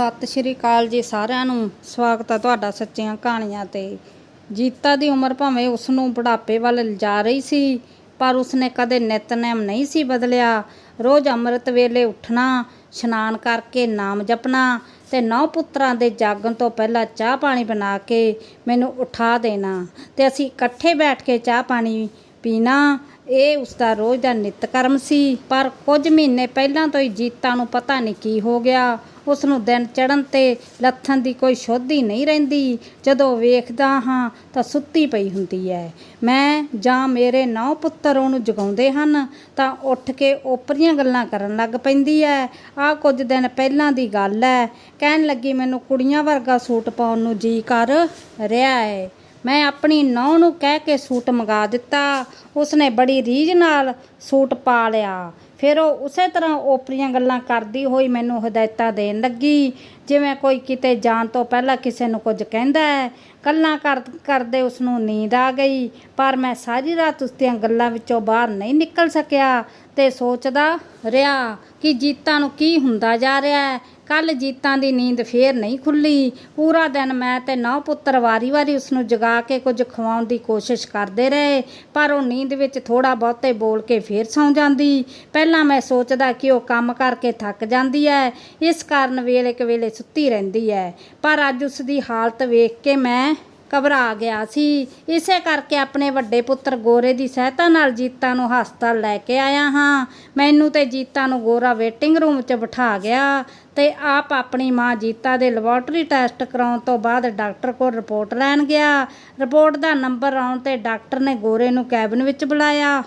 ਸਤਿ ਸ਼੍ਰੀ ਅਕਾਲ ਜੀ ਸਾਰਿਆਂ ਨੂੰ। ਸਵਾਗਤ ਹੈ ਤੁਹਾਡਾ ਸੱਚੀਆਂ ਕਹਾਣੀਆਂ ਤੇ। ਜੀਤਾ ਦੀ ਉਮਰ ਭਾਵੇਂ ਉਸ ਨੂੰ ਬੁਢਾਪੇ ਵੱਲ ਲਿਜਾ ਰਹੀ ਸੀ, ਪਰ ਉਸਨੇ ਕਦੇ ਨਿਤਨੇਮ ਨਹੀਂ ਸੀ ਬਦਲਿਆ। ਰੋਜ਼ ਅੰਮ੍ਰਿਤ ਵੇਲੇ ਉੱਠਣਾ, ਇਸ਼ਨਾਨ ਕਰਕੇ ਨਾਮ ਜਪਣਾ ਤੇ ਨੌ ਪੁੱਤਰਾਂ ਦੇ ਜਾਗਣ ਤੋਂ ਪਹਿਲਾਂ ਚਾਹ ਪਾਣੀ ਬਣਾ ਕੇ ਮੈਨੂੰ ਉਠਾ ਦੇਣਾ ਤੇ ਅਸੀਂ ਇਕੱਠੇ ਬੈਠ ਕੇ ਚਾਹ ਪਾਣੀ ਪੀਣਾ, ਇਹ ਉਸ ਦਾ ਰੋਜ਼ ਦਾ ਨਿਤਕਰਮ ਸੀ। ਪਰ ਕੁਝ ਮਹੀਨੇ ਪਹਿਲਾਂ ਤੋਂ ਹੀ ਜੀਤਾ ਨੂੰ ਪਤਾ ਨਹੀਂ ਕੀ ਹੋ ਗਿਆ। ਉਸ ਨੂੰ ਦਿਨ ਚੜਨ ਤੇ ਲੱਥਣ ਦੀ ਕੋਈ ਸ਼ੋਧੀ ਨਹੀਂ ਰਹਿੰਦੀ। ਜਦੋਂ ਵੇਖਦਾ ਹਾਂ ਤਾਂ ਸੁੱਤੀ ਪਈ ਹੁੰਦੀ ਹੈ ਮੈਂ ਜਾਂ ਮੇਰੇ ਨੌ ਪੁੱਤਰ ਉਹਨੂੰ ਜਗਾਉਂਦੇ ਹਨ ਤਾਂ ਉੱਠ ਕੇ ਓਪਰੀਆਂ ਗੱਲਾਂ ਕਰਨ ਲੱਗ ਪੈਂਦੀ ਹੈ ਆਹ ਕੁਝ ਦਿਨ ਪਹਿਲਾਂ ਦੀ ਗੱਲ ਹੈ ਕਹਿਣ ਲੱਗੀ, ਮੈਨੂੰ ਕੁੜੀਆਂ ਵਰਗਾ ਸੂਟ ਪਾਉਣ ਨੂੰ ਜੀ ਕਰ ਰਿਹਾ ਹੈ ਮੈਂ ਆਪਣੀ ਨੌਂ ਨੂੰ ਕਹਿ ਕੇ ਸੂਟ ਮੰਗਾ ਦਿੱਤਾ। ਉਸਨੇ ਬੜੀ ਰੀਝ ਨਾਲ ਸੂਟ ਪਾ ਲਿਆ। ਫਿਰ ਉਹ ਉਸੇ ਤਰ੍ਹਾਂ ਓਪਰੀਆਂ ਗੱਲਾਂ ਕਰਦੀ ਹੋਈ ਮੈਨੂੰ ਹਦਾਇਤਾਂ ਦੇਣ ਲੱਗੀ। ਜਿਵੇਂ ਕੋਈ ਕਿਤੇ ਜਾਣ ਤੋਂ ਪਹਿਲਾਂ ਕਿਸੇ ਨੂੰ ਕੁਝ ਕਹਿੰਦਾ ਹੈ, ਗੱਲਾਂ ਕਰ, ਕਰਦੇ ਉਸ ਨੂੰ ਨੀਂਦ ਆ ਗਈ। ਪਰ ਮੈਂ ਸਾਰੀ ਰਾਤ ਉਸ ਦੀਆਂ ਗੱਲਾਂ ਵਿੱਚੋਂ ਬਾਹਰ ਨਹੀਂ ਨਿਕਲ ਸਕਿਆ ਤੇ ਸੋਚਦਾ ਰਿਹਾ ਕਿ ਜੀਤਾਂ ਨੂੰ ਕੀ ਹੁੰਦਾ ਜਾ ਰਿਹਾ ਹੈ ਕੱਲ ਜੀਤਾਂ ਦੀ ਨੀਂਦ ਫੇਰ ਨਹੀਂ ਖੁੱਲੀ। ਪੂਰਾ ਦਿਨ ਮੈਂ ਤੇ ਨੌ ਪੁੱਤਰ ਵਾਰੀ-ਵਾਰੀ ਉਸ ਨੂੰ ਜਗਾ ਕੇ ਕੁਝ ਖਵਾਉਣ ਦੀ ਕੋਸ਼ਿਸ਼ ਕਰਦੇ ਰਹੇ, ਪਰ ਉਹ ਨੀਂਦ ਵਿੱਚ ਥੋੜਾ ਬਹੁਤੇ ਬੋਲ ਕੇ ਫੇਰ ਸੌਂ ਜਾਂਦੀ। ਪਹਿਲਾਂ ਮੈਂ ਸੋਚਦਾ ਕਿ ਉਹ ਕੰਮ ਕਰਕੇ ਥੱਕ ਜਾਂਦੀ ਹੈ ਇਸ ਕਾਰਨ ਵੇਲੇ ਕੁ ਵੇਲੇ ਸੁੱਤੀ ਰਹਿੰਦੀ ਹੈ ਪਰ ਅੱਜ ਉਸ ਦੀ ਹਾਲਤ ਵੇਖ ਕੇ ਮੈਂ ਘਬਰਾ ਗਿਆ ਸੀ। ਇਸੇ ਕਰਕੇ ਆਪਣੇ ਵੱਡੇ ਪੁੱਤਰ ਗੋਰੇ ਦੀ ਸਹਾਇਤਾ ਨਾਲ ਜੀਤਾ ਨੂੰ ਹਸਪਤਾਲ ਲੈ ਕੇ ਆਇਆ ਹਾਂ। ਮੈਨੂੰ ਤੇ ਜੀਤਾ ਨੂੰ ਗੋਰਾ ਵੇਟਿੰਗ ਰੂਮ 'ਚ ਬਿਠਾ ਗਿਆ ਤੇ ਆਪ ਆਪਣੀ ਮਾਂ ਜੀਤਾ ਦੇ ਲੈਬੋਰਟਰੀ ਟੈਸਟ ਕਰਾਉਣ ਤੋਂ ਬਾਅਦ ਡਾਕਟਰ ਕੋਲ ਰਿਪੋਰਟ ਲੈਣ ਗਿਆ। ਰਿਪੋਰਟ ਦਾ ਨੰਬਰ ਆਉਣ ਤੇ ਡਾਕਟਰ ਨੇ ਗੋਰੇ ਨੂੰ ਕੈਬਨ ਵਿੱਚ ਬੁਲਾਇਆ।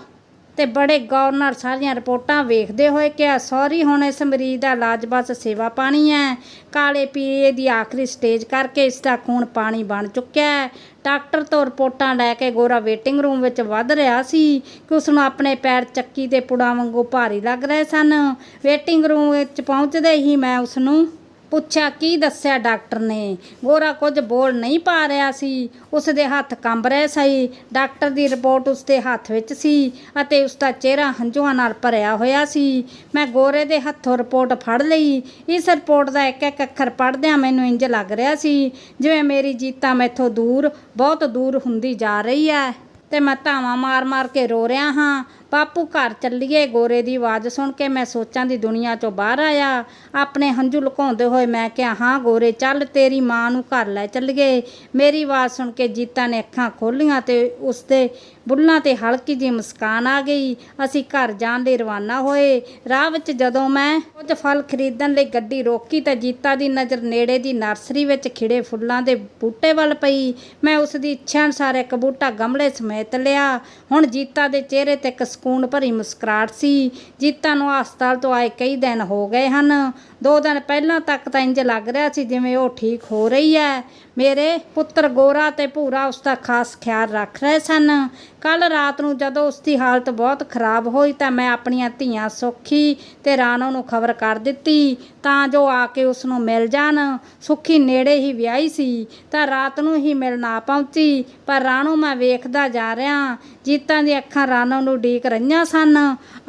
ਤੇ ਬੜੇ ਗੌਰ ਨਾਲ ਸਾਰੀਆਂ ਰਿਪੋਰਟਾਂ ਵੇਖਦੇ ਹੋਏ ਕਿਹਾ, ਸੌਰੀ, ਹੁਣ ਇਸ ਮਰੀਜ਼ ਦਾ ਇਲਾਜ ਬਸ ਸੇਵਾ ਪਾਣੀ ਹੈ। ਕਾਲੇ ਪੀਏ ਦੀ ਆਖਰੀ ਸਟੇਜ ਕਰਕੇ ਇਸ ਦਾ ਖੂਨ ਪਾਣੀ ਬਣ ਚੁੱਕਿਆ ਹੈ। ਡਾਕਟਰ ਤੋਂ ਰਿਪੋਰਟਾਂ ਲੈ ਕੇ ਗੋਰਾ ਵੇਟਿੰਗ ਰੂਮ ਵਿੱਚ ਵੱਧ ਰਿਹਾ ਸੀ ਕਿ ਉਸ ਨੂੰ ਆਪਣੇ ਪੈਰ ਚੱਕੀ ਤੇ ਪੁੜਾ ਵਾਂਗੂ ਭਾਰੀ ਲੱਗ ਰਹੇ ਸਨ। ਵੇਟਿੰਗ ਰੂਮ ਵਿੱਚ ਪਹੁੰਚਦੇ ਹੀ ਮੈਂ ਉਸ ਨੂੰ ਪੁੱਛਿਆ, ਕੀ ਦੱਸਿਆ ਡਾਕਟਰ ਨੇ? ਗੋਰਾ ਕੁਝ ਬੋਲ ਨਹੀਂ ਪਾ ਰਿਹਾ ਸੀ। ਉਸ ਦੇ ਹੱਥ ਕੰਬ ਰਹੇ ਸੀ ਡਾਕਟਰ ਦੀ ਰਿਪੋਰਟ ਉਸ ਦੇ ਹੱਥ ਵਿੱਚ ਸੀ ਅਤੇ ਉਸ ਦਾ ਚਿਹਰਾ ਹੰਝੂਆਂ ਨਾਲ ਭਰਿਆ ਹੋਇਆ ਸੀ। ਮੈਂ ਗੋਰੇ ਦੇ ਹੱਥੋਂ ਰਿਪੋਰਟ ਫੜ ਲਈ। ਇਸ ਰਿਪੋਰਟ ਦਾ ਇੱਕ ਇੱਕ ਅੱਖਰ ਪੜ੍ਹਦਿਆਂ ਮੈਨੂੰ ਇੰਜ ਲੱਗ ਰਿਹਾ ਸੀ, ਜਿਵੇਂ ਮੇਰੀ ਜੀਤਾ ਮੈਥੋਂ ਦੂਰ, ਬਹੁਤ ਦੂਰ ਹੁੰਦੀ ਜਾ ਰਹੀ ਹੈ। ਤੇ ਮੈਂ ਧਾਵਾਂ ਮਾਰ-ਮਾਰ ਕੇ ਰੋ ਰਿਹਾ ਹਾਂ। ਬਾਪੂ ਘਰ ਚੱਲੀਏ, ਗੋਰੇ ਦੀ ਆਵਾਜ਼ ਸੁਣ ਕੇ ਮੈਂ ਸੋਚਾਂ ਦੀ ਦੁਨੀਆ ਚੋਂ ਬਾਹਰ ਆਇਆ। ਆਪਣੇ ਹੰਝੂ ਲੁਕਾਉਂਦੇ ਹੋਏ ਮੈਂ ਕਿਹਾ, ਹਾਂ ਗੋਰੇ, ਚੱਲ ਤੇਰੀ ਮਾਂ ਨੂੰ ਘਰ ਲੈ ਚੱਲੀਏ। ਮੇਰੀ ਆਵਾਜ਼ ਸੁਣ ਕੇ ਜੀਤਾ ਨੇ ਅੱਖਾਂ ਖੋਲੀਆਂ ਤੇ ਉਸਦੇ ਬੁੱਲਾਂ ਤੇ ਹਲਕੀ ਜਿਹੀ ਮੁਸਕਾਨ ਆ ਗਈ। ਅਸੀਂ ਘਰ ਜਾਣ ਲਈ ਰਵਾਨਾ ਹੋਏ। ਰਾਹ ਵਿੱਚ ਜਦੋਂ ਮੈਂ ਕੁਝ ਫਲ ਖਰੀਦਣ ਲਈ ਗੱਡੀ ਰੋਕੀ ਤਾਂ ਜੀਤਾ ਦੀ ਨਜ਼ਰ ਨੇੜੇ ਦੀ ਨਰਸਰੀ ਵਿੱਚ ਖਿੜੇ ਫੁੱਲਾਂ ਦੇ ਬੂਟੇ ਵੱਲ ਪਈ। ਮੈਂ ਉਸ ਦੀ ਇੱਛਾ ਅਨੁਸਾਰ ਇੱਕ ਬੂਟਾ ਗਮਲੇ ਸਮੇਤ ਲਿਆ। ਹੁਣ ਜੀਤਾ ਦੇ ਚਿਹਰੇ ਤੇ ਇੱਕ ਸਕੂਨ ਭਰੀ ਮੁਸਕਰਾਹਟ ਸੀ। ਜੀਤਾ ਨੂੰ ਹਸਪਤਾਲ ਤੋਂ ਆਏ ਕਈ ਦਿਨ ਹੋ ਗਏ ਹਨ। ਦੋ ਦਿਨ ਪਹਿਲਾਂ ਤੱਕ ਤਾਂ ਇੰਜ ਲੱਗ ਰਿਹਾ ਸੀ ਜਿਵੇਂ ਉਹ ਠੀਕ ਹੋ ਰਹੀ ਹੈ। ਮੇਰੇ ਪੁੱਤਰ ਗੋਰਾ ਤੇ ਭੂਰਾ ਉਸ ਦਾ ਖਾਸ ਖਿਆਲ ਰੱਖ ਰਹੇ ਸਨ। ਕੱਲ ਰਾਤ ਨੂੰ ਜਦੋਂ ਉਸ ਦੀ ਹਾਲਤ ਬਹੁਤ ਖਰਾਬ ਹੋਈ ਤਾਂ ਮੈਂ ਆਪਣੀਆਂ ਧੀਆਂ ਸੁੱਖੀ ਤੇ ਰਾਣੋ ਨੂੰ ਖਬਰ ਕਰ ਦਿੱਤੀ ਤਾਂ ਜੋ ਆ ਕੇ ਉਸ ਨੂੰ ਮਿਲ ਜਾਣ। ਸੁੱਖੀ ਨੇੜੇ ਹੀ ਵਿਆਹੀ ਸੀ ਤਾਂ ਰਾਤ ਨੂੰ ਹੀ ਮਿਲਣ ਆ ਪਹੁੰਚੀ ਪਰ ਰਾਣੋ ਮੈਂ ਵੇਖਦਾ ਜਾ ਰਿਹਾ। ਜੀਤਾਂ ਦੀਆਂ ਅੱਖਾਂ ਰਾਣੋ ਨੂੰ ਡੀਕ ਰਹੀਆਂ ਸਨ।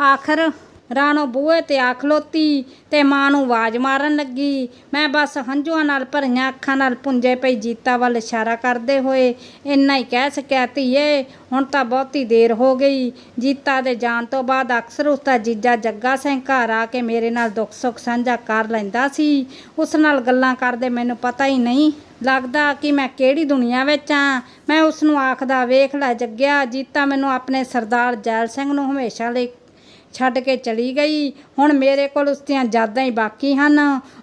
ਆਖਰ ਰਾਣੋ ਬੂਹੇ ਤੇ ਆ ਖਲੋਤੀ ਤੇ ਮਾਂ ਨੂੰ ਆਵਾਜ਼ ਮਾਰਨ ਲੱਗੀ। ਮੈਂ ਬਸ ਹੰਝੂਆਂ ਨਾਲ ਭਰੀਆਂ ਅੱਖਾਂ ਨਾਲ ਪੁੰਜੇ ਪਈ ਜੀਤਾ ਵੱਲ ਇਸ਼ਾਰਾ ਕਰਦੇ ਹੋਏ ਇੰਨਾ ਹੀ ਕਹਿ ਸਕਿਆ, ਧੀਏ, ਹੁਣ ਤਾਂ ਬਹੁਤੀ ਦੇਰ ਹੋ ਗਈ। ਜੀਤਾ ਦੇ ਜਾਣ ਤੋਂ ਬਾਅਦ ਅਕਸਰ ਉਸ ਦਾ ਜੀਜਾ ਜੱਗਾ ਸਿੰਘ ਘਰ ਆ ਕੇ ਮੇਰੇ ਨਾਲ ਦੁੱਖ ਸੁੱਖ ਸਾਂਝਾ ਕਰ ਲੈਂਦਾ ਸੀ। ਉਸ ਨਾਲ ਗੱਲਾਂ ਕਰਦੇ ਮੈਨੂੰ ਪਤਾ ਹੀ ਨਹੀਂ ਲੱਗਦਾ ਕਿ ਮੈਂ ਕਿਹੜੀ ਦੁਨੀਆ ਵਿੱਚ ਆ। ਮੈਂ ਉਸ ਨੂੰ ਆਖਦਾ, ਵੇਖ ਲੈ ਜੱਗਿਆ, ਜੀਤਾ ਮੈਨੂੰ ਆਪਣੇ ਸਰਦਾਰ ਜੈਲ ਸਿੰਘ ਨੂੰ ਹਮੇਸ਼ਾ ਲਈ ਛੱਡ ਕੇ ਚਲੀ ਗਈ। ਹੁਣ ਮੇਰੇ ਕੋਲ ਉਸ ਦੀਆਂ ਯਾਦਾਂ ਹੀ ਬਾਕੀ ਹਨ।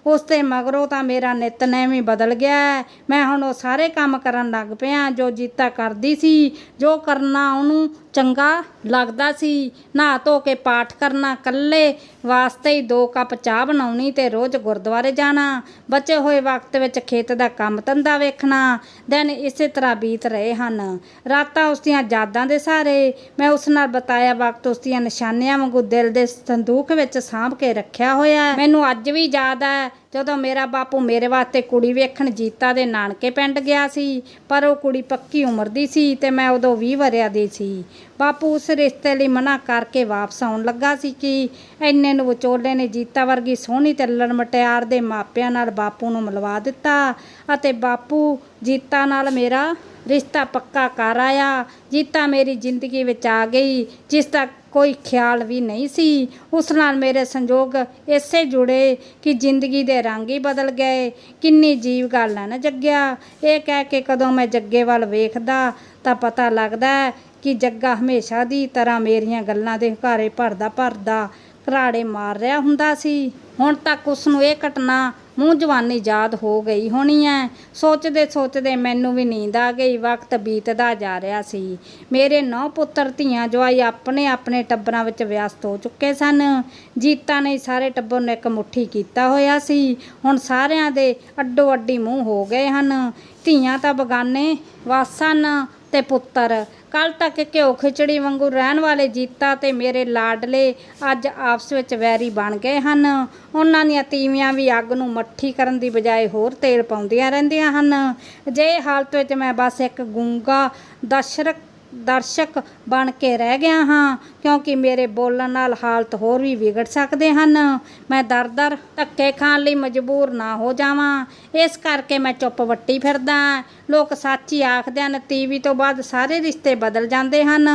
ਉਸ ਤੇ ਮਗਰੋਂ ਤਾਂ ਮੇਰਾ ਨਿਤਨੇਮ ਹੀ ਬਦਲ ਗਿਆ ਮੈਂ ਹੁਣ ਉਹ ਸਾਰੇ ਕੰਮ ਕਰਨ ਲੱਗ ਪਿਆ ਜੋ ਜੀਤਾ ਕਰਦੀ ਸੀ। ਜੋ ਕਰਨਾ ਉਹਨੂੰ ਚੰਗਾ ਲੱਗਦਾ ਸੀ। ਨਹਾ ਧੋ ਕੇ ਪਾਠ ਕਰਨਾ ਕੱਲੇ ਵਾਸਤੇ ਹੀ ਦੋ ਕੱਪ ਚਾਹ ਬਣਾਉਣੀ ਤੇ ਰੋਜ਼ ਗੁਰਦੁਆਰੇ ਜਾਣਾ। ਬਚੇ ਹੋਏ ਵਕਤ ਵਿੱਚ ਖੇਤ ਦਾ ਕੰਮ ਧੰਦਾ ਵੇਖਣਾ। ਦਿਨ ਇਸੇ ਤਰ੍ਹਾਂ ਬੀਤ ਰਹੇ ਹਨ। ਰਾਤਾਂ ਉਸ ਦੀਆਂ ਯਾਦਾਂ ਦੇ ਸਾਰੇ। ਮੈਂ ਉਸ ਨਾਲ ਬਤਾਇਆ ਵਕਤ ਉਸ ਦੀਆਂ ਨਿਸ਼ਾਨੀਆਂ ਵਾਂਗੂ ਦਿਲ ਦੇ ਸੰਦੂਕ ਵਿੱਚ ਸਾਂਭ ਕੇ ਰੱਖਿਆ ਹੋਇਆ। ਮੈਨੂੰ ਅੱਜ ਵੀ ਯਾਦ ਹੈ ਜਦੋਂ ਮੇਰਾ ਬਾਪੂ ਮੇਰੇ ਵਾਸਤੇ ਕੁੜੀ ਵੇਖਣ ਜੀਤਾ ਦੇ ਨਾਨਕੇ ਪਿੰਡ ਗਿਆ ਸੀ, ਪਰ ਉਹ ਕੁੜੀ ਪੱਕੀ ਉਮਰ ਦੀ ਸੀ ਤੇ ਮੈਂ ਉਦੋਂ 20 ਵਰਿਆਂ ਦੀ ਸੀ। ਬਾਪੂ ਉਸ ਰਿਸ਼ਤੇ ਲਈ ਮਨਾ ਕਰਕੇ ਵਾਪਸ ਆਉਣ ਲੱਗਾ ਸੀ ਕਿ ਐਨੇ ਨੂੰ ਵਿਚੋਲੇ ਨੇ ਜੀਤਾ ਵਰਗੀ ਸੋਹਣੀ ਤੇ ਲੜ ਮਟਿਆਰ ਦੇ ਮਾਪਿਆਂ ਨਾਲ ਬਾਪੂ ਨੂੰ ਮਿਲਵਾ ਦਿੱਤਾ ਅਤੇ ਬਾਪੂ ਜੀਤਾ ਨਾਲ ਮੇਰਾ ਰਿਸ਼ਤਾ ਪੱਕਾ ਕਰ ਆਇਆ। ਜੀਤਾ ਮੇਰੀ ਜ਼ਿੰਦਗੀ ਵਿੱਚ ਆ ਗਈ, ਜਿਸ ਦਾ ਕੋਈ ਖਿਆਲ ਵੀ ਨਹੀਂ ਸੀ। ਉਸ ਨਾਲ ਮੇਰੇ ਸੰਜੋਗ ਇਸੇ ਜੁੜੇ ਕਿ ਜ਼ਿੰਦਗੀ ਦੇ ਰੰਗ ਹੀ ਬਦਲ ਗਏ। ਕਿੰਨੀ ਜੀਵ ਗੱਲ ਹੈ ਨਾ ਜੱਗਿਆ। ਇਹ ਕਹਿ ਕੇ ਕਦੋਂ ਮੈਂ ਜੱਗੇ ਵੱਲ ਵੇਖਦਾ, ਤਾਂ ਪਤਾ ਲੱਗਦਾ ਕਿ ਜੱਗਾ ਹਮੇਸ਼ਾ ਦੀ ਤਰ੍ਹਾਂ ਮੇਰੀਆਂ ਗੱਲਾਂ ਦੇ ਹਕਾਰੇ ਭਰਦਾ ਭਰਦਾ ਘਰਾੜੇ ਮਾਰ ਰਿਹਾ ਹੁੰਦਾ ਸੀ। ਹੁਣ ਤੱਕ ਉਸ ਨੂੰ ਇਹ ਘਟਨਾ ਮੂੰਹ ਜਵਾਨੀ ਯਾਦ ਹੋ ਗਈ ਹੋਣੀ ਐ। ਸੋਚਦੇ ਸੋਚਦੇ ਮੈਨੂੰ ਵੀ ਨੀਂਦ ਆ ਗਈ, ਵਕਤ ਬੀਤਦਾ ਜਾ ਰਿਹਾ ਸੀ। ਮੇਰੇ ਨੌ ਪੁੱਤਰ ਧੀਆਂ ਜਵਾਈ ਆਪਣੇ ਆਪਣੇ ਟੱਬਰਾਂ ਵਿੱਚ ਵਿਅਸਤ ਹੋ ਚੁੱਕੇ ਸਨ। ਜੀਤਾ ਨੇ ਸਾਰੇ ਟੱਬਰ ਨੂੰ ਇੱਕ ਮੁੱਠੀ ਕੀਤਾ ਹੋਇਆ ਸੀ। ਹੁਣ ਸਾਰਿਆਂ ਦੇ ਅੱਡੋ ਅੱਡੀ ਮੂੰਹ ਹੋ ਗਏ ਹਨ। ਧੀਆਂ ਤਾਂ ਬਗਾਨੇ ਵਾਸਨ ਤੇ ਪੁੱਤਰ। ਕੱਲ ਤੱਕ ਘਿਓ ਖਿਚੜੀ ਵਾਂਗੂ ਰਹਿਣ ਵਾਲੇ ਜੀਤਾ ਤੇ ਮੇਰੇ ਲਾਡਲੇ ਅੱਜ ਆਪਸ ਵਿੱਚ ਵੈਰੀ ਬਣ ਗਏ ਹਨ। ਉਹਨਾਂ ਦੀਆਂ ਤੀਵੀਆਂ ਵੀ ਅੱਗ ਨੂੰ ਮੱਠੀ ਕਰਨ ਦੀ ਬਜਾਏ ਹੋਰ ਤੇਲ ਪਾਉਂਦੀਆਂ ਰਹਿੰਦੀਆਂ ਹਨ। ਜੇ ਹਾਲਤ ਵਿੱਚ ਮੈਂ ਬਸ ਇੱਕ ਗੂੰਗਾ ਦਸ਼ਰਕ ਦਰਸ਼ਕ ਬਣ ਕੇ ਰਹਿ ਗਿਆ ਹਾਂ ਕਿਉਂਕਿ ਮੇਰੇ ਬੋਲਣ ਨਾਲ ਹਾਲਤ ਹੋਰ ਵੀ ਵਿਗੜ ਸਕਦੇ ਹਨ। ਮੈਂ ਦਰ-ਦਰ ਧੱਕੇ ਖਾਣ ਲਈ ਮਜਬੂਰ ਨਾ ਹੋ ਜਾਵਾਂ। ਇਸ ਕਰਕੇ ਮੈਂ ਚੁੱਪ ਵੱਟੀ ਫਿਰਦਾ ਲੋਕ ਸੱਚ ਹੀ ਆਖਦੇ ਹਨ, ਤੀਵੀ ਤੋਂ ਬਾਅਦ ਸਾਰੇ ਰਿਸ਼ਤੇ ਬਦਲ ਜਾਂਦੇ ਹਨ।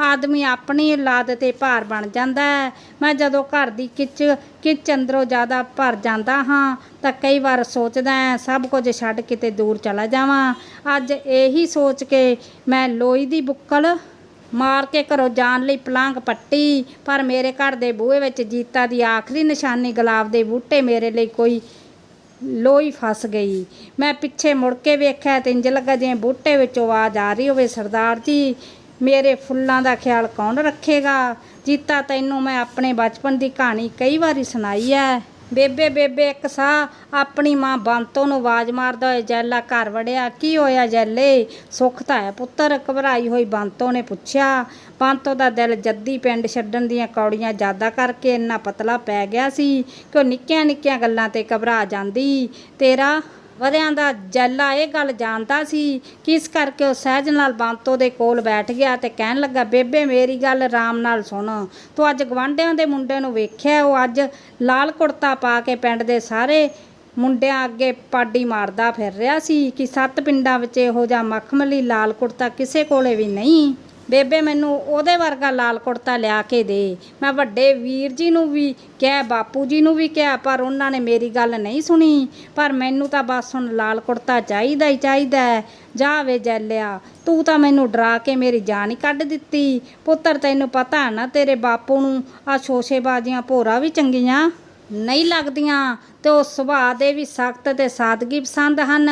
ਆਦਮੀ ਆਪਣੀ ਔਲਾਦ ਤੇ ਭਾਰ ਬਣ ਜਾਂਦਾ ਹੈ। ਮੈਂ ਜਦੋਂ ਘਰ ਦੀ ਕਿਚ ਕਿਚ ਅੰਦਰੋਂ ਜ਼ਿਆਦਾ ਭਰ ਜਾਂਦਾ ਹਾਂ, ਤਾਂ ਕਈ ਵਾਰ ਸੋਚਦਾ ਸਭ ਕੁਝ ਛੱਡ ਕਿਤੇ ਦੂਰ ਚਲਾ ਜਾਵਾਂ। ਅੱਜ ਇਹੀ ਸੋਚ ਕੇ ਮੈਂ ਲੋਈ ਦੀ ਬੁੱਕਲ ਮਾਰ ਕੇ ਘਰੋਂ ਜਾਣ ਲਈ ਪਲਾਂਗ ਪੱਟੀ, ਪਰ ਮੇਰੇ ਘਰ ਦੇ ਬੂਹੇ ਵਿੱਚ ਜੀਤਾ ਦੀ ਆਖਰੀ ਨਿਸ਼ਾਨੀ ਗੁਲਾਬ ਦੇ ਬੂਟੇ ਮੇਰੇ ਲਈ ਕੋਈ ਲੋਈ ਫਸ ਗਈ। ਮੈਂ ਪਿੱਛੇ ਮੁੜ ਕੇ ਵੇਖਿਆ ਤੇ ਇੰਜ ਲੱਗਾ ਜਿਵੇਂ ਬੂਟੇ ਵਿੱਚੋਂ ਆਵਾਜ਼ ਆ ਰਹੀ ਹੋਵੇ ਸਰਦਾਰ ਜੀ। ਮੇਰੇ ਫੁੱਲਾਂ ਦਾ ਖਿਆਲ ਕੌਣ ਰੱਖੇਗਾ? ਜੀਤਾ, ਤੈਨੂੰ ਮੈਂ ਆਪਣੇ ਬਚਪਨ ਦੀ ਕਹਾਣੀ ਕਈ ਵਾਰੀ ਸੁਣਾਈ ਹੈ। ਬੇਬੇ ਬੇਬੇ, ਇੱਕ ਸਾਹ। ਆਪਣੀ ਮਾਂ ਬੰਤੋ ਨੂੰ ਆਵਾਜ਼ ਮਾਰਦਾ ਹੋਇਆ, ਜੈਲਾ ਘਰ ਵੜਿਆ। ਕੀ ਹੋਇਆ ਜੈਲੇ? ਸੁੱਖ ਤਾਂ ਹੈ ਪੁੱਤਰ, ਘਬਰਾਈ ਹੋਈ ਬੰਤੋ ਨੇ ਪੁੱਛਿਆ। ਬੰਤੋ ਦਾ ਦਿਲ ਜੱਦੀ ਪਿੰਡ ਛੱਡਣ ਦੀਆਂ ਕੌੜੀਆਂ ਜ਼ਿਆਦਾ ਕਰਕੇ ਇੰਨਾ ਪਤਲਾ ਪੈ ਗਿਆ ਸੀ ਕਿ ਉਹ ਨਿੱਕੀਆਂ ਨਿੱਕੀਆਂ ਗੱਲਾਂ ਤੇ ਘਬਰਾ ਜਾਂਦੀ। ਤੇਰਾ ਵਰਿਆਂ ਦਾ ਜੈਲਾ ਇਹ ਗੱਲ ਜਾਣਦਾ ਸੀ ਕਿ ਇਸ ਕਰਕੇ ਉਹ ਸਹਿਜ ਨਾਲ ਬੰਤੋ ਦੇ ਕੋਲ ਬੈਠ ਗਿਆ ਤੇ ਕਹਿਣ ਲੱਗਾ, ਬੇਬੇ, ਮੇਰੀ ਗੱਲ ਆਰਾਮ ਨਾਲ ਸੁਣ। ਤੂੰ ਅੱਜ ਗਵਾਂਢਿਆਂ ਦੇ ਮੁੰਡੇ ਨੂੰ ਵੇਖਿਆ, ਉਹ ਅੱਜ ਲਾਲ ਕੁੜਤਾ ਪਾ ਕੇ ਪਿੰਡ ਦੇ ਸਾਰੇ ਮੁੰਡਿਆਂ ਅੱਗੇ ਪਾਡੀ ਮਾਰਦਾ ਫਿਰ ਰਿਹਾ ਸੀ ਕਿ ਸੱਤ ਪਿੰਡਾਂ ਵਿੱਚ ਇਹੋ ਜਿਹਾ ਮਖਮਲੀ ਲਾਲ ਕੁੜਤਾ ਕਿਸੇ ਕੋਲੇ ਵੀ ਨਹੀਂ। ਬੇਬੇ, ਮੈਨੂੰ ਉਹਦੇ ਵਰਗਾ ਲਾਲ ਕੁੜਤਾ ਲਿਆ ਕੇ ਦੇ। ਮੈਂ ਵੱਡੇ ਵੀਰ ਜੀ ਨੂੰ ਵੀ ਕਿਹਾ, ਬਾਪੂ ਜੀ ਨੂੰ ਵੀ ਕਿਹਾ, ਪਰ ਉਹਨਾਂ ਨੇ ਮੇਰੀ ਗੱਲ ਨਹੀਂ ਸੁਣੀ। ਪਰ ਮੈਨੂੰ ਤਾਂ ਬਸ ਹੁਣ ਲਾਲ ਕੁੜਤਾ ਚਾਹੀਦਾ ਹੀ ਚਾਹੀਦਾ ਹੈ। ਜਾ ਵੇ ਜੈਲਿਆ, ਤੂੰ ਤਾਂ ਮੈਨੂੰ ਡਰਾ ਕੇ ਮੇਰੀ ਜਾਨ ਹੀ ਕੱਢ ਦਿੱਤੀ। ਪੁੱਤਰ, ਤੈਨੂੰ ਪਤਾ ਨਾ ਤੇਰੇ ਬਾਪੂ ਨੂੰ ਆ ਸ਼ੋਸ਼ੇਬਾਜ਼ੀਆਂ ਭੋਰਾ ਵੀ ਚੰਗੀਆਂ ਨਹੀਂ ਲੱਗਦੀਆਂ ਤੇ ਉਹ ਸੁਭਾਅ ਦੇ ਵੀ ਸਖਤ ਤੇ ਸਾਦਗੀ ਪਸੰਦ ਹਨ।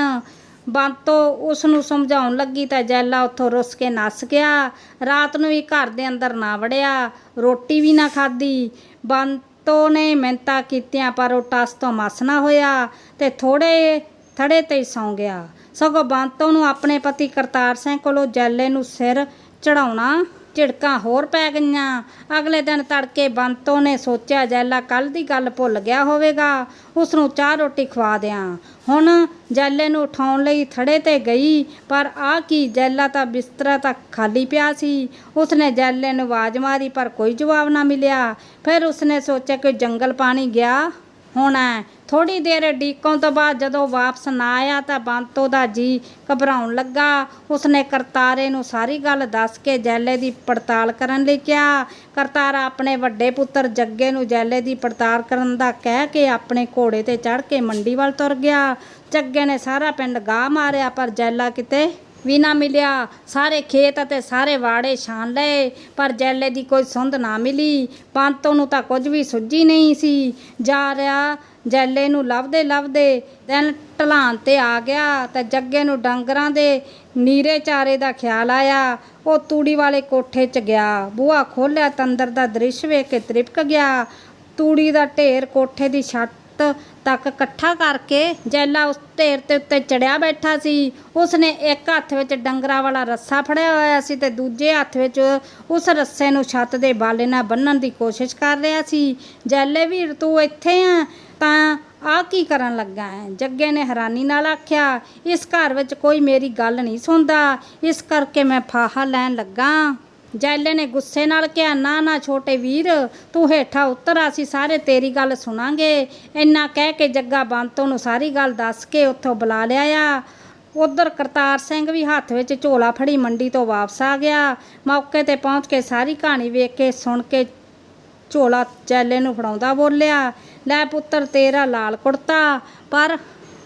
ਬੰਤੋ ਉਸ ਨੂੰ ਸਮਝਾਉਣ ਲੱਗੀ ਤਾਂ ਜੈਲਾ ਉੱਥੋਂ ਰੁੱਸ ਕੇ ਨੱਸ ਗਿਆ। ਰਾਤ ਨੂੰ ਵੀ ਘਰ ਦੇ ਅੰਦਰ ਨਾ ਵੜਿਆ। ਰੋਟੀ ਵੀ ਨਾ ਖਾਧੀ। ਬੰਤੋ ਨੇ ਮਿਹਨਤਾਂ ਕੀਤੀਆਂ, ਪਰ ਉਹ ਟਸ ਤੋਂ ਮਸ ਨਾ ਹੋਇਆ ਤੇ ਥੋੜੇ, ਥੜੇ ਤੇ ਹੀ ਸੌਂ ਗਿਆ। ਸਗੋਂ ਬੰਤੋ ਨੂੰ ਆਪਣੇ ਪਤੀ ਕਰਤਾਰ ਸਿੰਘ ਕੋਲੋਂ ਜੈਲੇ ਨੂੰ ਸਿਰ ਚੜਾਉਣਾ ਝਿੜਕਾਂ ਹੋਰ ਪੈ ਗਈਆਂ। ਅਗਲੇ ਦਿਨ ਤੜਕੇ ਬੰਤੋ ਨੇ ਸੋਚਿਆ, ਜੈਲਾ ਕੱਲ ਦੀ ਗੱਲ ਭੁੱਲ ਗਿਆ ਹੋਵੇਗਾ। ਉਸ ਨੂੰ ਚਾਹ ਰੋਟੀ ਖਵਾ ਦਿਆਂ। ਹੁਣ ਜੈਲੇ ਨੂੰ ਉਠਾਉਣ ਲਈ ਥੜੇ ਤੇ ਗਈ, ਪਰ ਆ ਕੀ ਜੈਲਾ ਤਾਂ ਬਿਸਤਰਾ ਤਾਂ ਖਾਲੀ ਪਿਆ ਸੀ। ਉਸਨੇ ਜੈਲੇ ਨੂੰ ਆਵਾਜ਼ ਮਾਰੀ, ਪਰ ਕੋਈ ਜਵਾਬ ਨਾ ਮਿਲਿਆ। ਫਿਰ ਉਸਨੇ ਸੋਚਿਆ ਕਿ ਜੰਗਲ ਪਾਣੀ ਗਿਆ ਹੋਣਾ ਥੋੜੀ ਦੇਰ ਡੀਕੋਂ ਤੋਂ ਬਾਅਦ ਜਦੋਂ ਵਾਪਸ ਨਾ ਆਇਆ ਤਾਂ ਬੰਤੋ ਦਾ ਜੀ ਘਬਰਾਉਣ ਲੱਗਾ। ਉਸਨੇ ਕਰਤਾਰੇ ਨੂੰ ਸਾਰੀ ਗੱਲ ਦੱਸ ਕੇ ਜੈਲੇ ਦੀ ਪੜਤਾਲ ਕਰਨ ਲਈ ਕਿਹਾ। ਕਰਤਾਰਾ ਆਪਣੇ ਵੱਡੇ ਪੁੱਤਰ ਜੱਗੇ ਨੂੰ ਜੈਲੇ ਦੀ ਪੜਤਾਲ ਕਰਨ ਦਾ ਕਹਿ ਕੇ ਆਪਣੇ ਘੋੜੇ ਤੇ ਚੜ੍ਹ ਕੇ ਮੰਡੀ ਵੱਲ ਤੁਰ ਗਿਆ। ਜੱਗੇ ਨੇ ਸਾਰਾ ਪਿੰਡ ਗਾਹ ਮਾਰਿਆ, ਪਰ ਜੈਲਾ ਕਿਤੇ ਵੀ ਨਾ ਮਿਲਿਆ। ਸਾਰੇ ਖੇਤ ਅਤੇ ਸਾਰੇ ਵਾੜੇ ਛਾਣ ਲਏ, ਪਰ ਜੈਲੇ ਦੀ ਕੋਈ ਸੁੰਧ ਨਾ ਮਿਲੀ। ਪੰਤੋਂ ਨੂੰ ਤਾਂ ਕੁਝ ਵੀ ਸੁੱਝੀ ਨਹੀਂ ਸੀ। ਜਾ ਰਿਹਾ ਜੈਲੇ ਨੂੰ ਲੱਭਦੇ ਲੱਭਦੇ ਦਿਨ ਢਲਾਨ ਤੇ ਆ ਗਿਆ ਤਾਂ ਜੱਗੇ ਨੂੰ ਡੰਗਰਾਂ ਦੇ ਨੀਰੇ ਚਾਰੇ ਦਾ ਖਿਆਲ ਆਇਆ। ਉਹ ਤੂੜੀ ਵਾਲੇ ਕੋਠੇ 'ਚ ਗਿਆ। ਬੂਹਾ ਖੋਲ੍ਹਿਆ ਤੰਦਰ ਦਾ ਦ੍ਰਿਸ਼ ਵੇਖ ਕੇ ਤ੍ਰਿਪਕ ਗਿਆ। ਤੂੜੀ ਦਾ ਢੇਰ ਕੋਠੇ ਦੀ ਛੱਤ ਤੱਕ ਇਕੱਠਾ ਕਰਕੇ ਜੈਲਾ ਉਸ ਢੇਰ ਤੇ ਉੱਤੇ ਚੜਿਆ ਬੈਠਾ ਸੀ। ਉਸਨੇ ਇੱਕ ਹੱਥ ਵਿੱਚ ਡੰਗਰਾਂ ਵਾਲਾ ਰੱਸਾ ਫੜਿਆ ਹੋਇਆ ਸੀ ਤੇ ਦੂਜੇ ਹੱਥ ਵਿੱਚ ਉਸ ਰੱਸੇ ਨੂੰ ਛੱਤ ਦੇ ਬਾਲੇ ਨਾਲ ਬੰਨਣ ਦੀ ਕੋਸ਼ਿਸ਼ ਕਰ ਰਿਹਾ ਸੀ। ਜੈਲੇ ਵੀਰ, ਤੂੰ ਇੱਥੇ ਆ? ਤਾਂ ਆ ਕੀ ਕਰਨ ਲੱਗਾ ਹੈ ਜੱਗੇ ਨੇ ਹੈਰਾਨੀ ਨਾਲ ਆਖਿਆ, ਇਸ ਘਰ ਵਿੱਚ ਕੋਈ ਮੇਰੀ ਗੱਲ ਨਹੀਂ ਸੁਣਦਾ। ਇਸ ਕਰਕੇ ਮੈਂ ਫਾਹਾ ਲੈਣ ਲੱਗਾ। ਜੈਲੇ ਨੇ ਗੁੱਸੇ ਨਾਲ ਕਿਹਾ, ਨਾ ਨਾ ਛੋਟੇ ਵੀਰ, ਤੂੰ ਹੇਠਾਂ ਉਤਰ, ਅਸੀਂ ਸਾਰੇ ਤੇਰੀ ਗੱਲ ਸੁਣਾਂਗੇ। ਇੰਨਾ ਕਹਿ ਕੇ ਜੱਗਾ ਬੰਤੋਂ ਨੂੰ ਸਾਰੀ ਗੱਲ ਦੱਸ ਕੇ ਉੱਥੋਂ ਬੁਲਾ ਲਿਆ ਆ ਉਧਰ ਕਰਤਾਰ ਸਿੰਘ ਵੀ ਹੱਥ ਵਿੱਚ ਝੋਲਾ ਫੜੀ ਮੰਡੀ ਤੋਂ ਵਾਪਸ ਆ ਗਿਆ। ਮੌਕੇ ਤੇ ਪਹੁੰਚ ਕੇ ਸਾਰੀ ਕਹਾਣੀ ਵੇਖ ਕੇ ਸੁਣ ਕੇ ਝੋਲਾ ਜੈਲੇ ਨੂੰ ਫੜਾਉਂਦਾ ਬੋਲਿਆ ਲੈ ਪੁੱਤਰ ਤੇਰਾ ਲਾਲ ਕੁੜਤਾ, ਪਰ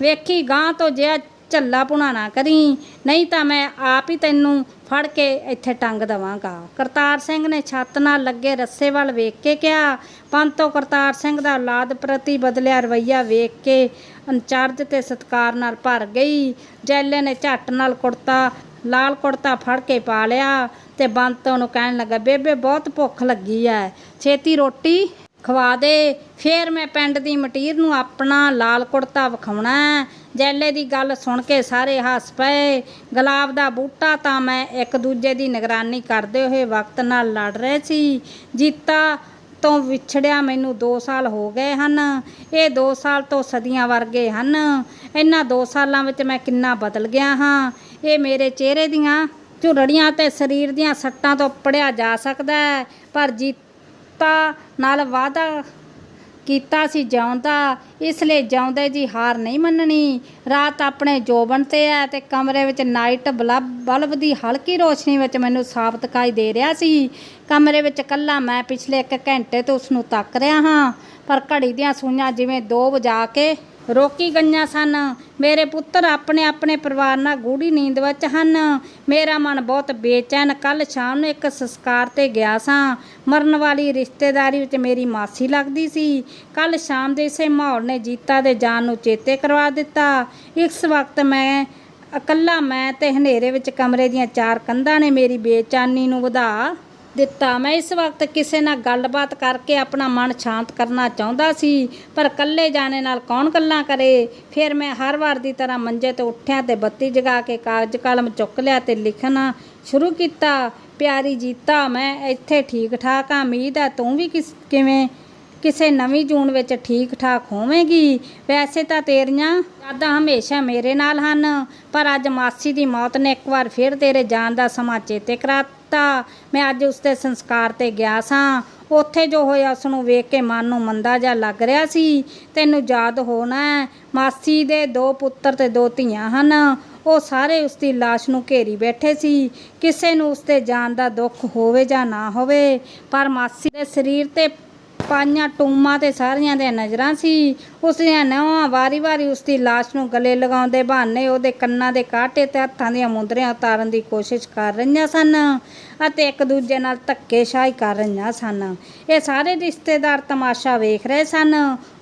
ਵੇਖੀ ਗਾਂ ਤੋਂ ਜਿਆ ਝੱਲਾ ਪੁਣਾ ਨਾ ਕਰੀ, ਨਹੀਂ ਤਾਂ ਮੈਂ ਆਪ ਹੀ ਤੈਨੂੰ ਫੜ ਕੇ ਇੱਥੇ ਟੰਗ ਦਵਾਂਗਾ। ਕਰਤਾਰ ਸਿੰਘ ਨੇ ਛੱਤ ਨਾਲ ਲੱਗੇ ਰੱਸੇ ਵੱਲ ਵੇਖ ਕੇ ਕਿਹਾ ਪੰਤੋ ਕਰਤਾਰ ਸਿੰਘ ਦਾ ਔਲਾਦ ਪ੍ਰਤੀ ਬਦਲਿਆ ਰਵਈਆ ਵੇਖ ਕੇ ਅਨਚਰਜ ਤੇ ਸਤਕਾਰ ਨਾਲ ਭਰ ਗਈ। ਜੈਲੇ ਨੇ ਝੱਟ ਨਾਲ ਕੁੜਤਾ, ਲਾਲ ਕੁੜਤਾ ਫੜ ਕੇ ਪਾ ਲਿਆ ਤੇ ਬੰਤੋ ਨੂੰ ਕਹਿਣ ਲੱਗਾ, ਬੇਬੇ, ਬਹੁਤ ਭੁੱਖ ਲੱਗੀ ਐ। ਛੇਤੀ ਰੋਟੀ ਖਵਾ ਦੇ, ਫੇਰ ਮੈਂ ਪਿੰਡ ਦੀ ਮਟੀਰ ਨੂੰ ਆਪਣਾ ਲਾਲ ਕੁੜਤਾ ਵਿਖਾਉਣਾ ਜੈਲੇ ਦੀ ਗੱਲ ਸੁਣ ਕੇ ਸਾਰੇ ਹੱਸ ਪਏ। ਗੁਲਾਬ ਦਾ ਬੂਟਾ ਤਾਂ ਮੈਂ ਇੱਕ ਦੂਜੇ ਦੀ ਨਿਗਰਾਨੀ ਕਰਦੇ ਹੋਏ ਵਕਤ ਨਾਲ ਲੜ ਰਹੇ ਸੀ। ਜੀਤਾ ਤੋਂ ਵਿਛੜਿਆ ਮੈਨੂੰ 2 ਸਾਲ ਹੋ ਗਏ ਹਨ। ਇਹ 2 ਸਾਲ ਤੋਂ ਸਦੀਆਂ ਵਰਗੇ ਹਨ। ਇਹਨਾਂ 2 ਸਾਲਾਂ ਵਿੱਚ ਮੈਂ ਕਿੰਨਾ ਬਦਲ ਗਿਆ ਹਾਂ। ਇਹ ਮੇਰੇ ਚਿਹਰੇ ਦੀਆਂ ਝੁਰੜੀਆਂ ਤੇ ਸਰੀਰ ਦੀਆਂ ਸੱਟਾਂ ਤੋਂ ਪੜਿਆ ਜਾ ਸਕਦਾ ਹੈ, ਪਰ ਜੀਤਾ ਨਾਲ ਵਾਅਦਾ ਕੀਤਾ ਸੀ ਜਿਉਂਦਾ, ਇਸ ਲਈ ਜਿਉਂਦੇ ਜੀ ਹਾਰ ਨਹੀਂ ਮੰਨਣੀ। ਰਾਤ ਆਪਣੇ ਜੋਬਨ ਤੇ ਹੈ ਤੇ ਕਮਰੇ ਵਿੱਚ ਨਾਈਟ ਬਲਬ ਬਲਬ ਦੀ ਹਲਕੀ ਰੋਸ਼ਨੀ ਵਿੱਚ ਮੈਨੂੰ ਸਾਫ਼ ਦਿਖਾਈ ਦੇ ਰਿਹਾ ਸੀ। ਕਮਰੇ ਵਿੱਚ ਇਕੱਲਾ ਮੈਂ ਪਿਛਲੇ ਇੱਕ ਘੰਟੇ ਤੋਂ ਉਸ ਨੂੰ ਤੱਕ ਰਿਹਾ ਹਾਂ, ਪਰ ਘੜੀ ਦੀਆਂ ਸੂਈਆਂ ਜਿਵੇਂ ਦੋ ਵਜਾ ਕੇ ਰੋਕੀ ਗਈਆਂ ਸਨ। ਮੇਰੇ ਪੁੱਤਰ ਆਪਣੇ ਆਪਣੇ ਪਰਿਵਾਰ ਨਾਲ ਗੂੜੀ ਨੀਂਦ ਵਿੱਚ ਹਨ। ਮੇਰਾ ਮਨ ਬਹੁਤ ਬੇਚੈਨ ਕੱਲ ਸ਼ਾਮ ਨੂੰ ਇੱਕ ਸੰਸਕਾਰ ਤੇ ਗਿਆ ਸਾਂ। ਮਰਨ ਵਾਲੀ ਰਿਸ਼ਤੇਦਾਰੀ ਵਿੱਚ ਮੇਰੀ ਮਾਸੀ ਲੱਗਦੀ ਸੀ। ਕੱਲ ਸ਼ਾਮ ਦੇ ਇਸੇ ਮਾਹੌਲ ਨੇ ਜੀਤਾ ਦੇ ਜਾਨ ਨੂੰ ਚੇਤੇ ਕਰਵਾ ਦਿੱਤਾ। ਇਸ ਵਕਤ ਮੈਂ, ਇਕੱਲਾ ਮੈਂ ਤੇ ਹਨੇਰੇ ਵਿੱਚ ਕਮਰੇ ਦੀਆਂ ਚਾਰ ਕੰਧਾਂ ਨੇ ਮੇਰੀ ਬੇਚੈਨੀ ਨੂੰ ਵਧਾ ਦਿੱਤਾ। ਮੈਂ ਇਸ ਵਕਤ ਕਿਸੇ ਨਾਲ ਗੱਲਬਾਤ ਕਰਕੇ ਆਪਣਾ ਮਨ ਸ਼ਾਂਤ ਕਰਨਾ ਚਾਹੁੰਦਾ ਸੀ, ਪਰ ਇਕੱਲੇ ਜਾਣੇ ਨਾਲ ਕੌਣ ਗੱਲਾਂ ਕਰੇ? ਫਿਰ ਮੈਂ ਹਰ ਵਾਰ ਦੀ ਤਰ੍ਹਾਂ ਮੰਜੇ ਤੋਂ ਉੱਠਿਆ ਤੇ ਬੱਤੀ ਜਗਾ ਕੇ ਕਾਗਜ਼ ਕਲਮ ਚੁੱਕ ਲਿਆ ਤੇ ਲਿਖਣਾ ਸ਼ੁਰੂ ਕੀਤਾ, ਪਿਆਰੀ ਜੀਤਾ, ਮੈਂ ਇੱਥੇ ਠੀਕ ਠਾਕ ਆ ਉਮੀਦ ਹੈ ਤੂੰ ਵੀ ਕਿਸ, ਕਿਵੇਂ? ਕਿਸੇ ਨਵੀਂ ਜੂਨ ਵਿੱਚ ਠੀਕ ਠਾਕ ਹੋਵੇਂਗੀ? ਵੈਸੇ ਤਾਂ ਤੇਰੀਆਂ ਯਾਦਾਂ ਹਮੇਸ਼ਾ ਮੇਰੇ ਨਾਲ ਹਨ, ਪਰ ਅੱਜ ਮਾਸੀ ਦੀ ਮੌਤ ਨੇ ਇੱਕ ਵਾਰ ਫਿਰ ਤੇਰੇ ਜਾਣ ਦਾ ਸਮਾਂ ਚੇਤੇ ਕਰਾ ਕਰਾਤਾ ਮੈਂ ਅੱਜ ਉਸਦੇ ਸੰਸਕਾਰ ਤੇ ਗਿਆ ਸਾਂ। ਉੱਥੇ ਜੋ ਹੋਇਆ, ਉਸ ਨੂੰ ਵੇਖ ਕੇ ਮਨ ਨੂੰ ਮੰਦਾ ਜਿਹਾ ਲੱਗ ਰਿਹਾ ਸੀ। ਤੈਨੂੰ ਯਾਦ ਹੋਣਾ ਮਾਸੀ ਦੇ ਦੋ ਪੁੱਤਰ ਤੇ ਦੋ ਧੀਆਂ ਹਨ। ਉਹ ਸਾਰੇ ਉਸ ਦੀ ਲਾਸ਼ ਨੂੰ ਘੇਰੀ ਬੈਠੇ ਸੀ। ਕਿਸੇ ਨੂੰ ਉਸ 'ਤੇ ਜਾਣ ਦਾ ਦੁੱਖ ਹੋਵੇ ਜਾਂ ਨਾ ਹੋਵੇ, ਪਰ ਮਾਸੀ ਦੇ ਸਰੀਰ ਤੇ ਪਾਈਆਂ ਟੂਮਾਂ ਤੇ ਸਾਰੀਆਂ ਦੇ ਨਜ਼ਰਾਂ ਸੀ। ਉਸ ਦੀਆਂ ਨਵਾਂ ਵਾਰੀ-ਵਾਰੀ ਉਸ ਦੀ ਲਾਸ਼ ਨੂੰ ਗਲੇ ਲਗਾਉਂਦੇ ਬਹਾਨੇ ਉਹਦੇ ਕੰਨਾਂ ਦੇ ਕਾਟੇ ਤੇ ਹੱਥਾਂ ਦੀਆਂ ਮੁੰਦਰੀਆਂ ਉਤਾਰਨ ਦੀ ਕੋਸ਼ਿਸ਼ ਕਰ ਰਹੀਆਂ ਸਨ ਅਤੇ ਇੱਕ ਦੂਜੇ ਨਾਲ ਧੱਕੇਸ਼ਾਹੀ ਕਰ ਰਹੀਆਂ ਸਨ। ਇਹ ਸਾਰੇ ਰਿਸ਼ਤੇਦਾਰ ਤਮਾਸ਼ਾ ਵੇਖ ਰਹੇ ਸਨ।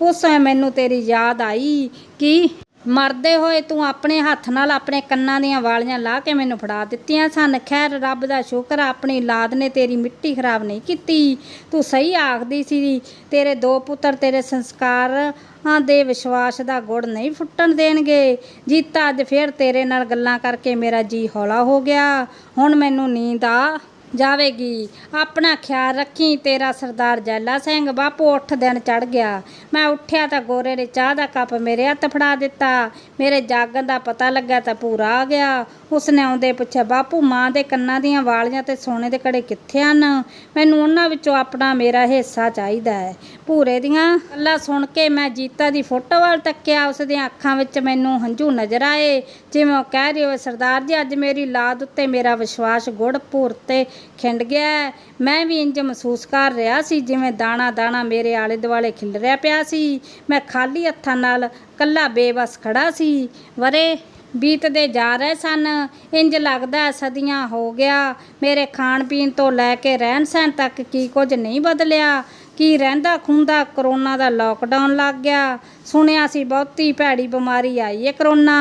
ਉਸ ਸਮੇਂ ਮੈਨੂੰ ਤੇਰੀ ਯਾਦ ਆਈ ਕਿ ਮਰਦੇ ਹੋਏ ਤੂੰ ਆਪਣੇ ਹੱਥ ਨਾਲ ਆਪਣੇ ਕੰਨਾਂ ਦੀਆਂ ਵਾਲੀਆਂ ਲਾ ਕੇ ਮੈਨੂੰ ਫੜਾ ਦਿੱਤੀਆਂ ਸਨ। ਖੈਰ, ਰੱਬ ਦਾ ਸ਼ੁਕਰ ਆਪਣੀ ਔਲਾਦ ਨੇ ਤੇਰੀ ਮਿੱਟੀ ਖਰਾਬ ਨਹੀਂ ਕੀਤੀ। ਤੂੰ ਸਹੀ ਆਖਦੀ ਸੀ, ਤੇਰੇ ਦੋ ਪੁੱਤਰ ਤੇਰੇ ਸੰਸਕਾਰਾਂ ਦੇ ਵਿਸ਼ਵਾਸ ਦਾ ਗੁੜ ਨਹੀਂ ਫੁੱਟਣ ਦੇਣਗੇ। ਜੀਤਾ ਅੱਜ ਫੇਰ ਤੇਰੇ ਨਾਲ ਗੱਲਾਂ ਕਰਕੇ ਮੇਰਾ ਜੀ ਹੌਲਾ ਹੋ ਗਿਆ। ਹੁਣ ਮੈਨੂੰ ਨੀਂਦ ਆ। ਜਾਵੇਗੀ। ਆਪਣਾ ਖਿਆਲ ਰੱਖੀ ਤੇਰਾ ਸਰਦਾਰ ਜੈਲਾ ਸਿੰਘ। ਬਾਪੂ ਉੱਠ ਦਿਨ ਚੜ ਗਿਆ। ਮੈਂ ਉੱਠਿਆ ਤਾਂ ਗੋਰੇ ਨੇ ਚਾਹ ਦਾ ਕੱਪ ਮੇਰੇ ਹੱਥ ਫੜਾ ਦਿੱਤਾ। ਮੇਰੇ ਜਾਗਣ ਦਾ ਪਤਾ ਲੱਗਾ ਤਾਂ ਪੂਰਾ ਆ ਗਿਆ। ਉਸਨੇ ਆਉਂਦੇ ਪੁੱਛਿਆ, ਬਾਪੂ, ਮਾਂ ਦੇ ਕੰਨਾਂ ਦੀਆਂ ਵਾਲੀਆਂ ਤੇ ਸੋਨੇ ਦੇ ਕੜੇ ਕਿੱਥੇ ਹਨ? ਮੈਨੂੰ ਉਹਨਾਂ ਵਿੱਚੋਂ ਆਪਣਾ ਮੇਰਾ ਹਿੱਸਾ ਚਾਹੀਦਾ ਹੈ। ਭੂਰੇ ਦੀਆਂ ਗੱਲਾਂ ਸੁਣ ਕੇ ਮੈਂ ਜੀਤਾ ਦੀ ਫੋਟੋ ਵੱਲ ਤੱਕਿਆ। ਉਸ ਦੀਆਂ ਅੱਖਾਂ ਵਿੱਚ ਮੈਨੂੰ ਹੰਝੂ ਨਜ਼ਰ ਆਏ। ਜਿਵੇਂ ਉਹ ਕਹਿ ਰਹੀ ਹੋਵੇ, ਸਰਦਾਰ ਜੀ, ਅੱਜ ਮੇਰੀ ਲਾਦ ਉੱਤੇ ਮੇਰਾ ਵਿਸ਼ਵਾਸ ਗੁੜ ਭੂਰ ਤੇ ਖਿੰਡ ਗਿਆ ਮੈਂ ਵੀ ਇੰਜ ਮਹਿਸੂਸ ਕਰ ਰਿਹਾ ਸੀ ਜਿਵੇਂ ਦਾਣਾ ਦਾਣਾ ਮੇਰੇ ਆਲੇ ਦੁਆਲੇ ਖਿਲ ਰਿਹਾ ਪਿਆ ਸੀ। ਮੈਂ ਖਾਲੀ ਹੱਥਾਂ ਨਾਲ ਕੱਲਾ ਬੇਬਸ ਖੜਾ ਸੀ। ਵਰੇ ਬੀਤਦੇ ਜਾ ਰਹੇ ਸਨ। ਇੰਜ ਲੱਗਦਾ ਸਦੀਆਂ ਹੋ ਗਿਆ। ਮੇਰੇ ਖਾਣ ਪੀਣ ਤੋਂ ਲੈ ਕੇ ਰਹਿਣ ਸਹਿਣ ਤੱਕ ਕੀ ਕੁਝ ਨਹੀਂ ਬਦਲਿਆ। ਕੀ ਰਹਿੰਦਾ ਖੁੰਦਾ? ਕਰੋਨਾ ਦਾ ਲੋਕਡਾਊਨ ਲੱਗ ਗਿਆ। ਸੁਣਿਆ ਸੀ ਬਹੁਤੀ ਭੈੜੀ ਬਿਮਾਰੀ ਆਈ ਹੈ ਕਰੋਨਾ।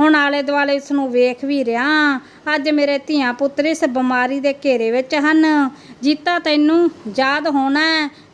ਹੁਣ ਆਲੇ ਦੁਆਲੇ ਇਸ ਨੂੰ ਵੇਖ ਵੀ ਰਿਹਾ ਅੱਜ ਮੇਰੇ ਧੀਆਂ ਪੁੱਤਰ ਇਸ ਬਿਮਾਰੀ ਦੇ ਘੇਰੇ ਵਿੱਚ ਹਨ। ਜੀਤਾ ਤੈਨੂੰ ਯਾਦ ਹੋਣਾ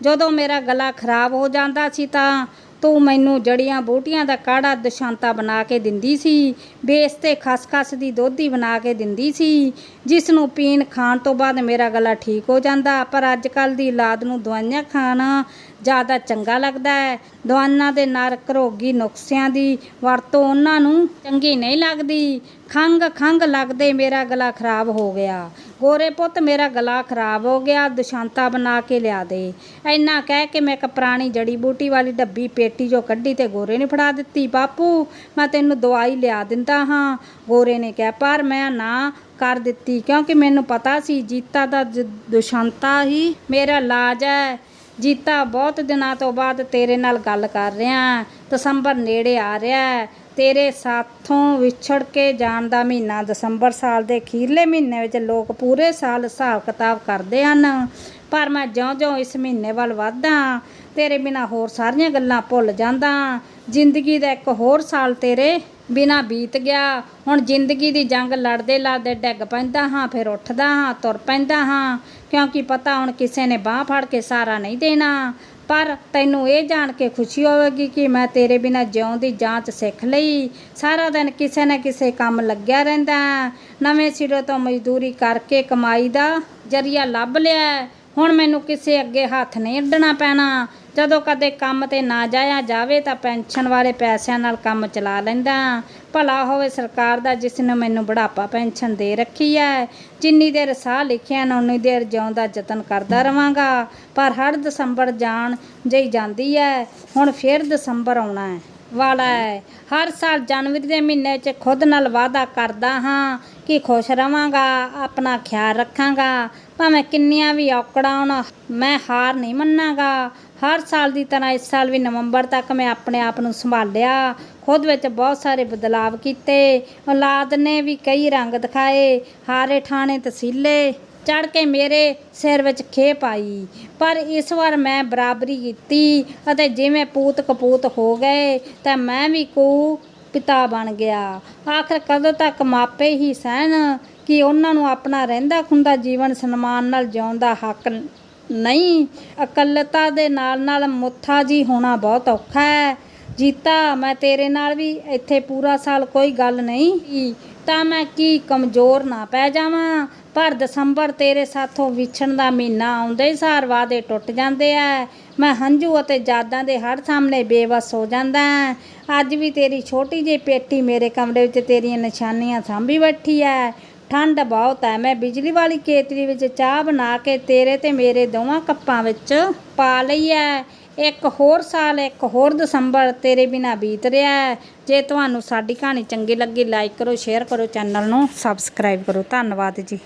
ਜਦੋਂ ਮੇਰਾ ਗਲਾ ਖਰਾਬ ਹੋ ਜਾਂਦਾ ਸੀ ਤਾਂ ਤੂੰ ਮੈਨੂੰ ਜੜੀਆਂ ਬੂਟੀਆਂ ਦਾ ਕਾੜਾ ਦਸ਼ਾਂਤਾ ਬਣਾ ਕੇ ਦਿੰਦੀ ਸੀ, ਬੇਸ ਤੇ ਖਸਖਸ ਦੀ ਦੋਧੀ ਬਣਾ ਕੇ ਦਿੰਦੀ ਸੀ ਜਿਸ ਨੂੰ ਪੀਣ ਖਾਣ ਤੋਂ ਬਾਅਦ ਮੇਰਾ ਗਲਾ ਠੀਕ ਹੋ ਜਾਂਦਾ, ਪਰ ਅੱਜ ਕੱਲ ਦੀ ਔਲਾਦ ਨੂੰ ਦਵਾਈਆਂ ਖਾਣਾ ਜ਼ਿਆਦਾ ਚੰਗਾ ਲੱਗਦਾ ਹੈ। ਦਵਾਈਆਂ ਦੇ ਨਰਕ ਰੋਗੀ ਨੁਕਸਿਆਂ ਦੀ ਵਰਤੋਂ ਉਹਨਾਂ ਨੂੰ ਚੰਗੀ ਨਹੀਂ ਲੱਗਦੀ। ਖੰਗ ਖੰਗ ਲੱਗਦੇ ਮੇਰਾ ਗਲਾ ਖਰਾਬ ਹੋ ਗਿਆ। ਗੋਰੇ ਪੁੱਤ, ਮੇਰਾ ਗਲਾ ਖਰਾਬ ਹੋ ਗਿਆ, ਦੁਸ਼ਾਂਤਾ ਬਣਾ ਕੇ ਲਿਆ ਦੇ। ਇੰਨਾ ਕਹਿ ਕੇ ਮੈਂ ਇੱਕ ਪੁਰਾਣੀ ਜੜੀ ਬੂਟੀ ਵਾਲੀ ਡੱਬੀ ਪੇਟੀ ਜੋ ਕੱਢੀ ਤੇ ਗੋਰੇ ਨੇ ਫੜਾ ਦਿੱਤੀ, ਬਾਪੂ, ਮੈਂ ਤੈਨੂੰ ਦਵਾਈ ਲਿਆ ਦਿੰਦਾ ਹਾਂ। ਗੋਰੇ ਨੇ ਕਿਹਾ, ਪਰ ਮੈਂ ਨਾ ਕਰ ਦਿੱਤੀ, ਕਿਉਂਕਿ ਮੈਨੂੰ ਪਤਾ ਸੀ ਜੀਤਾ ਦਾ ਦੁਸ਼ਾਂਤਾ ਹੀ ਮੇਰਾ ਇਲਾਜ ਹੈ ਜੀਤਾ ਬਹੁਤ ਦਿਨਾਂ ਤੋਂ ਬਾਅਦ ਤੇਰੇ ਨਾਲ ਗੱਲ ਕਰ ਰਿਹਾ, ਦਸੰਬਰ ਨੇੜੇ ਆ ਰਿਹਾ ਤੇਰੇ ਸਾਥੋਂ ਵਿਛੜ ਕੇ ਜਾਣ ਦਾ ਮਹੀਨਾ ਦਸੰਬਰ ਸਾਲ ਦੇ ਅਖੀਰਲੇ ਮਹੀਨੇ ਵਿੱਚ ਲੋਕ ਪੂਰੇ ਸਾਲ ਹਿਸਾਬ ਕਿਤਾਬ ਕਰਦੇ ਹਨ। ਪਰ ਮੈਂ ਜਿਉਂ-ਜਿਉਂ ਇਸ ਮਹੀਨੇ ਵੱਲ ਵਧਦਾ, ਤੇਰੇ ਬਿਨਾ ਹੋਰ ਸਾਰੀਆਂ ਗੱਲਾਂ ਭੁੱਲ ਜਾਂਦਾ। ਜ਼ਿੰਦਗੀ ਦਾ ਇੱਕ ਹੋਰ ਸਾਲ ਤੇਰੇ ਬਿਨਾ ਬੀਤ ਗਿਆ। ਹੁਣ ਜ਼ਿੰਦਗੀ ਦੀ ਜੰਗ ਲੜਦੇ ਲੜਦੇ ਡਿੱਗ ਪੈਂਦਾ ਹਾਂ, ਫਿਰ ਉੱਠਦਾ ਹਾਂ, ਤੁਰ ਪੈਂਦਾ ਹਾਂ। ਕਿਉਂਕਿ ਪਤਾ ਹੁਣ ਕਿਸੇ ਨੇ ਬਾਹ ਫੜ ਕੇ ਸਾਰਾ ਨਹੀਂ ਦੇਣਾ। ਪਰ ਤੈਨੂੰ ਇਹ ਜਾਣ ਕੇ ਖੁਸ਼ੀ ਹੋਵੇਗੀ ਕਿ ਮੈਂ ਤੇਰੇ ਬਿਨਾ ਜਿਉਂ ਦੀ ਜਾਂਚ ਸਿੱਖ ਲਈ। ਸਾਰਾ ਦਿਨ ਕਿਸੇ ਨਾ ਕਿਸੇ ਕੰਮ ਲੱਗਿਆ ਰਹਿੰਦਾ। ਨਵੇਂ ਸਿਰੇ ਤੋਂ ਮਜ਼ਦੂਰੀ ਕਰਕੇ ਕਮਾਈ ਦਾ ਜਰੀਆ ਲੱਭ ਲਿਆ। ਹੁਣ ਮੈਨੂੰ ਕਿਸੇ ਅੱਗੇ ਹੱਥ ਨਹੀਂ ਅੱਡਣਾ ਪੈਣਾ। ਜਦੋਂ ਕਦੇ ਕੰਮ ਤੇ ਨਾ ਜਾਇਆ ਜਾਵੇ ਤਾਂ ਪੈਨਸ਼ਨ ਵਾਲੇ ਪੈਸਿਆਂ ਨਾਲ ਕੰਮ ਚਲਾ ਲੈਂਦਾ। ਭਲਾ ਹੋਵੇ ਸਰਕਾਰ ਦਾ ਜਿਸ ਨੇ ਮੈਨੂੰ ਬੁਢਾਪਾ ਪੈਨਸ਼ਨ ਦੇ ਰੱਖੀ ਹੈ ਜਿੰਨੀ ਦੇਰ ਸਾਹ ਲਿਖਿਆ ਨਾ, ਉਨੀ ਦੇਰ ਜਿਉਣ ਦਾ ਯਤਨ ਕਰਦਾ ਰਵਾਂਗਾ। ਪਰ ਹਰ ਦਸੰਬਰ ਜਾਣ ਜਈ ਜਾਂਦੀ ਹੈ ਹੁਣ ਫਿਰ ਦਸੰਬਰ ਆਉਣਾ ਹੈ ਵਾਲਾ ਹੈ ਹਰ ਸਾਲ ਜਨਵਰੀ ਦੇ ਮਹੀਨੇ 'ਚ ਖੁਦ ਨਾਲ ਵਾਅਦਾ ਕਰਦਾ ਹਾਂ ਕਿ ਖੁਸ਼ ਰਵਾਂਗਾ, ਆਪਣਾ ਖਿਆਲ ਰੱਖਾਂਗਾ। ਭਾਵੇਂ ਕਿੰਨੀਆਂ ਵੀ ਔਕੜਾਂ ਆਉਣ ਮੈਂ ਹਾਰ ਨਹੀਂ ਮੰਨਾਂਗਾ। ਹਰ ਸਾਲ ਦੀ ਤਰ੍ਹਾਂ ਇਸ ਸਾਲ ਵੀ ਨਵੰਬਰ ਤੱਕ ਮੈਂ ਆਪਣੇ ਆਪ ਨੂੰ ਸੰਭਾਲਿਆ। ਖੁਦ ਵਿੱਚ ਬਹੁਤ ਸਾਰੇ ਬਦਲਾਵ ਕੀਤੇ। ਔਲਾਦ ਨੇ ਵੀ ਕਈ ਰੰਗ ਦਿਖਾਏ। ਹਾਰੇ ਠਾਣੇ ਤਸੀਲੇ ਚੜ ਕੇ ਮੇਰੇ ਸਿਰ ਵਿੱਚ ਖੇ ਪਾਈ ਪਰ ਇਸ ਵਾਰ ਮੈਂ ਬਰਾਬਰੀ ਕੀਤੀ ਅਤੇ ਜਿਵੇਂ ਪੂਤ ਕਪੂਤ ਹੋ ਗਏ, ਤਾਂ ਮੈਂ ਵੀ ਕੋ ਪਿਤਾ ਬਣ ਗਿਆ। ਆਖਰ ਕਦੋਂ ਤੱਕ ਮਾਪੇ ਹੀ ਸਹਿਣ? ਕਿ ਉਹਨਾਂ ਨੂੰ ਆਪਣਾ ਰਹਿੰਦਾ ਖੁੰਦਾ ਜੀਵਨ ਸਨਮਾਨ ਨਾਲ ਜਿਉਣ ਦਾ ਹੱਕ ਨਹੀਂ। ਇਕੱਲਤਾ ਦੇ ਨਾਲ ਨਾਲ ਮੁੱਥਾ ਜੀ ਹੋਣਾ ਬਹੁਤ ਔਖਾ ਹੈ। ਜੀਤਾ, ਮੈਂ ਤੇਰੇ ਨਾਲ ਵੀ ਇੱਥੇ ਪੂਰਾ ਸਾਲ ਕੋਈ ਗੱਲ ਨਹੀਂ। ਕੀ ਤਾਂ ਮੈਂ ਕੀ ਕਮਜ਼ੋਰ ਨਾ ਪੈ ਜਾਵਾਂ? ਪਰ ਦਸੰਬਰ ਤੇਰੇ ਸਾਥੋਂ ਵਿਛਣ ਦਾ ਮਹੀਨਾ ਆਉਂਦੇ ਹੀ ਸਾਰ ਵਾਦੇ ਟੁੱਟ ਜਾਂਦੇ ਆ ਮੈਂ ਹੰਝੂ ਅਤੇ ਜਾਦਾਂ ਦੇ ਹਰ ਸਾਹਮਣੇ ਬੇਵਸ ਹੋ ਜਾਂਦਾ ਹਾਂ। ਅੱਜ ਵੀ ਤੇਰੀ ਛੋਟੀ ਜਿਹੀ ਪੇਟੀ ਮੇਰੇ ਕਮਰੇ ਵਿੱਚ ਤੇਰੀਆਂ ਨਿਸ਼ਾਨੀਆਂ ਸਾਂਭੀ ਬੈਠੀ ਹੈ ਠੰਡ ਬਹੁਤ ਹੈ। ਮੈਂ ਬਿਜਲੀ ਵਾਲੀ ਕੇਤਲੀ ਵਿੱਚ ਚਾਹ ਬਣਾ ਕੇ ਤੇਰੇ ਤੇ ਮੇਰੇ ਦੋਵਾਂ ਕੱਪਾਂ ਵਿੱਚ ਪਾ ਲਈ ਹੈ ਇੱਕ ਹੋਰ ਸਾਲ, ਇੱਕ ਹੋਰ ਦਸੰਬਰ ਤੇਰੇ ਬਿਨਾ ਬੀਤ ਰਿਹਾ ਹੈ ਜੇ ਤੁਹਾਨੂੰ ਸਾਡੀ ਕਹਾਣੀ ਚੰਗੀ ਲੱਗੀ ਲਾਈਕ ਕਰੋ ਸ਼ੇਅਰ ਕਰੋ ਚੈਨਲ ਨੂੰ ਸਬਸਕ੍ਰਾਈਬ ਕਰੋ। ਧੰਨਵਾਦ ਜੀ।